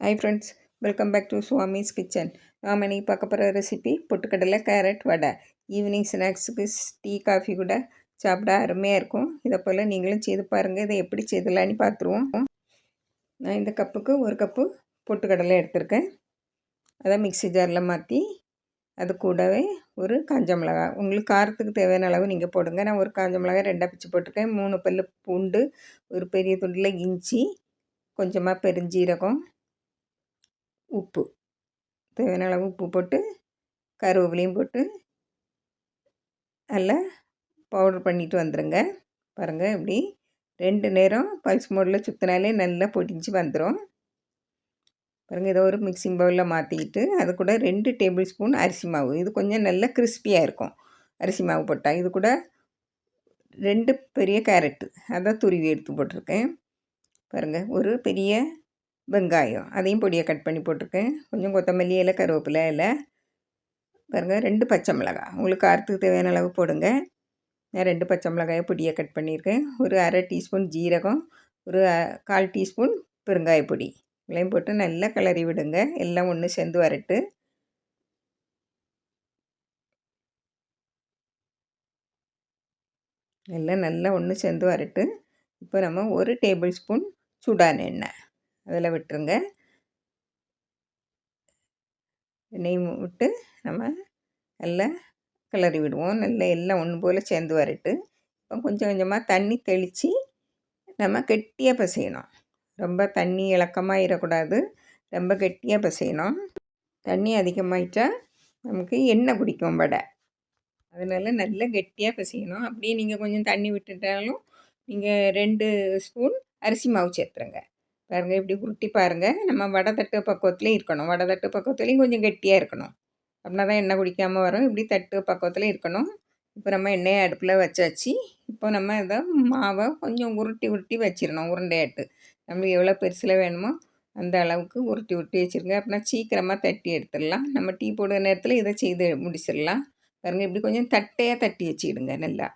Hi friends welcome back to Swami's kitchen நாம் இன்னைக்கு பார்க்க போகிற ரெசிபி பொட்டுக்கடலை கேரட் வடை. ஈவினிங் ஸ்நாக்ஸுக்கு டீ காஃபி கூட சாப்பிட அருமையாக இருக்கும். இதை போல் நீங்களும் செய்து பாருங்கள் இதை எப்படி செய்தலான்னு பார்த்துருவோம். நான் இந்த கப்புக்கு ஒரு கப்பு பொட்டுக்கடலை எடுத்திருக்கேன். அதை மிக்சி ஜாரில் மாற்றி அது கூடவே ஒரு காஞ்ச மிளகா உங்களுக்கு காரத்துக்கு தேவையான அளவு நீங்கள் போடுங்க. நான் ஒரு காஞ்ச மிளகாய் ரெண்டாக பிச்சு போட்டிருக்கேன். மூணு பல்லு பூண்டு ஒரு பெரிய துண்டில் இஞ்சி கொஞ்சமாக பெருஞ்சீரகம் உப்பு. தேவையான அளவு உப்பு போட்டு கருவேப்பிலையும் போட்டு நல்லா பவுடர் பண்ணிட்டு வந்துடுங்க பாருங்கள் இப்படி ரெண்டு நேரம் பல்ஸ் மோடில் சுற்றினாலே நல்லா பொடிஞ்சு வந்துடும் பாருங்கள் ஏதோ ஒரு மிக்சிங் பவுலில் மாற்றிக்கிட்டு அது கூட ரெண்டு டேபிள் ஸ்பூன் அரிசி மாவு. இது கொஞ்சம் நல்லா கிறிஸ்பியாக இருக்கும். அரிசி மாவு போட்டால் இது கூட ரெண்டு பெரிய கேரட்டு அதை துருவி எடுத்து போட்டிருக்கேன். பாருங்கள் ஒரு பெரிய வெங்காயம் அதையும் பொடியை கட் பண்ணி போட்டிருக்கேன். கொஞ்சம் கொத்தமல்லி இலை கருவேப்பிலை இலை. பாருங்கள் ரெண்டு பச்சை மிளகாய். உங்களுக்கு காரத்துக்கு தேவையான அளவு போடுங்க. நான் ரெண்டு பச்சை மிளகாயை பொடியை கட் பண்ணியிருக்கேன். ஒரு அரை டீஸ்பூன் ஜீரகம் ஒரு கால் டீஸ்பூன் பெருங்காய பொடி. இதையும் போட்டு நல்லா கிளறி விடுங்க. எல்லாம் ஒன்று சேர்ந்து வரட்டு. எல்லாம் நல்லா ஒன்று சேர்ந்து வரட்டு. இப்போ நம்ம ஒரு டேபிள் ஸ்பூன் சுடான் எண்ணெய். அதில் விட்டுருங்க. நெய் விட்டு நம்ம நல்லா கிளறி விடுவோம். நல்லா எல்லாம் ஒன்று போல் சேர்ந்து வரட்டு. இப்போ கொஞ்சம் கொஞ்சமாக தண்ணி தெளித்து நம்ம கெட்டியாக பசையணும். ரொம்ப தண்ணி இலக்கமாக இருக்கக்கூடாது ரொம்ப கெட்டியாக பசையணும். தண்ணி அதிகமாகிட்டா நமக்கு எண்ணெய் குடிக்கும் வடை. அதனால் நல்லா கெட்டியாக பசையணும். அப்படியே நீங்கள் கொஞ்சம் தண்ணி விட்டுட்டாலும் நீங்கள் ரெண்டு ஸ்பூன் அரிசி மாவு சேர்த்துருங்க. பாருங்கள் இப்படி உருட்டி பாருங்கள் நம்ம வடை தட்டு பக்குவத்துலேயும் இருக்கணும். வடை தட்டு பக்குவத்துலேயும் கொஞ்சம் கெட்டியாக இருக்கணும். அப்படின்னா தான் எண்ணெய் குடிக்காமல் வரும். இப்படி தட்டு பக்குவத்தில் இருக்கணும். இப்போ நம்ம எண்ணெயை அடுப்பில் வச்சாச்சு. இப்போ நம்ம இதை மாவை கொஞ்சம் உருட்டி உருட்டி வச்சிடணும். உருண்டையாட்டு. நம்மளுக்கு எவ்வளோ பெருசில் வேணுமோ அந்த அளவுக்கு உருட்டி உருட்டி வச்சுருங்க. அப்படின்னா சீக்கிரமாக தட்டி எடுத்துடலாம். நம்ம டீ போடுற நேரத்தில் இதை செய்து முடிச்சிடலாம். பாருங்கள் இப்படி கொஞ்சம் தட்டையாக தட்டி வச்சுக்கிடுங்க நல்லா.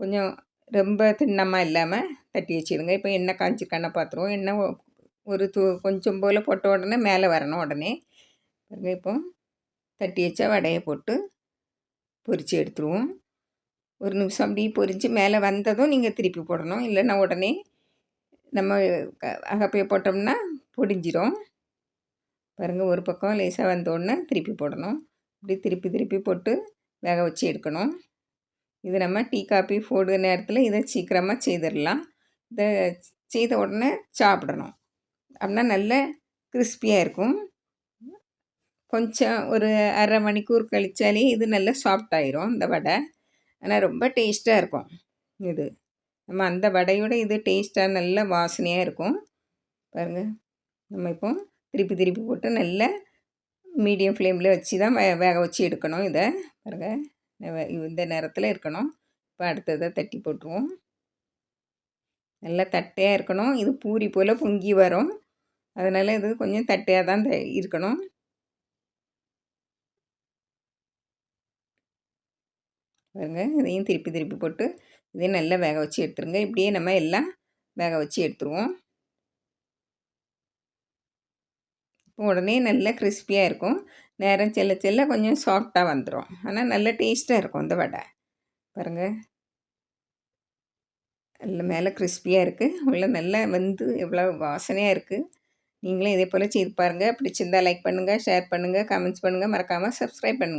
கொஞ்சம் ரொம்ப திண்ணமாக இல்லாமல் தட்டி வச்சுடுங்க. இப்போ எண்ணெய் காய்ச்சிருக்கான பாத்திரம் எண்ணெய் ஒரு தூ கொஞ்சம் போல் போட்ட உடனே மேலே வரணும் உடனே பாருங்கள் இப்போ தட்டி வச்சா வடையை போட்டு பொரித்து எடுத்துருவோம். ஒரு நிமிஷம் அப்படியே பொரித்து மேலே வந்ததும் நீங்கள் திருப்பி போடணும். இல்லைன்னா உடனே நம்ம அகப்பையை போட்டோம்னா பொடிஞ்சிரும். பாருங்கள் ஒரு பக்கம் லேசாக வந்தோடனே திருப்பி போடணும். இப்படி திருப்பி திருப்பி போட்டு வேக வச்சு எடுக்கணும். இது நம்ம டீ காப்பி போடுற நேரத்தில் இதை சீக்கிரமாக செய்திடலாம். இதை செய்த உடனே சாப்பிடணும். அப்படின்னா நல்ல கிறிஸ்பியாக இருக்கும். கொஞ்சம் ஒரு அரை மணிக்கூர் கழித்தாலே இது நல்லா சாஃப்டாயிரும் இந்த வடை. ஆனால் ரொம்ப டேஸ்ட்டாக இருக்கும் இது. நம்ம அந்த வடையோட இது டேஸ்ட்டாக நல்ல வாசனையாக இருக்கும். பாருங்கள் நம்ம இப்போ திருப்பி திருப்பி போட்டு நல்ல மீடியம் ஃப்ளேமில் வச்சு தான் வே வேக வச்சு எடுக்கணும் இதை. பாருங்கள் இந்த நேரத்தில் இருக்கணும். இப்போ அடுத்ததை தட்டி போட்டுருவோம். நல்லா தட்டையாக இருக்கணும். இது பூரி போல் பொங்கி வரும். அதனால் இது கொஞ்சம் தட்டையாக தான் இருக்கணும். பாருங்க இதையும் திருப்பி திருப்பி போட்டு இதையும் நல்லா வேக வச்சு எடுத்துருங்க. இப்படியே நம்ம எல்லாம் வேக வச்சு எடுத்துருவோம். இப்போ உடனே நல்லா கிறிஸ்பியாக இருக்கும். நேரம் செல்ல செல்ல கொஞ்சம் சாஃப்டாக வந்துடும் ஆனால் நல்ல டேஸ்ட்டாக இருக்கும் இந்த வடை. பாருங்கள் நல்ல மேலே கிறிஸ்பியாக இருக்குது உள்ள நல்லா வந்து எவ்வளோ வாசனையாக இருக்குது நீங்களும் இதே போல் செய்து பாருங்கள் பிடிச்சிருந்தால் லைக் பண்ணுங்கள் ஷேர் பண்ணுங்கள் கமெண்ட்ஸ் பண்ணுங்கள் மறக்காமல் சப்ஸ்கிரைப் பண்ணுங்கள்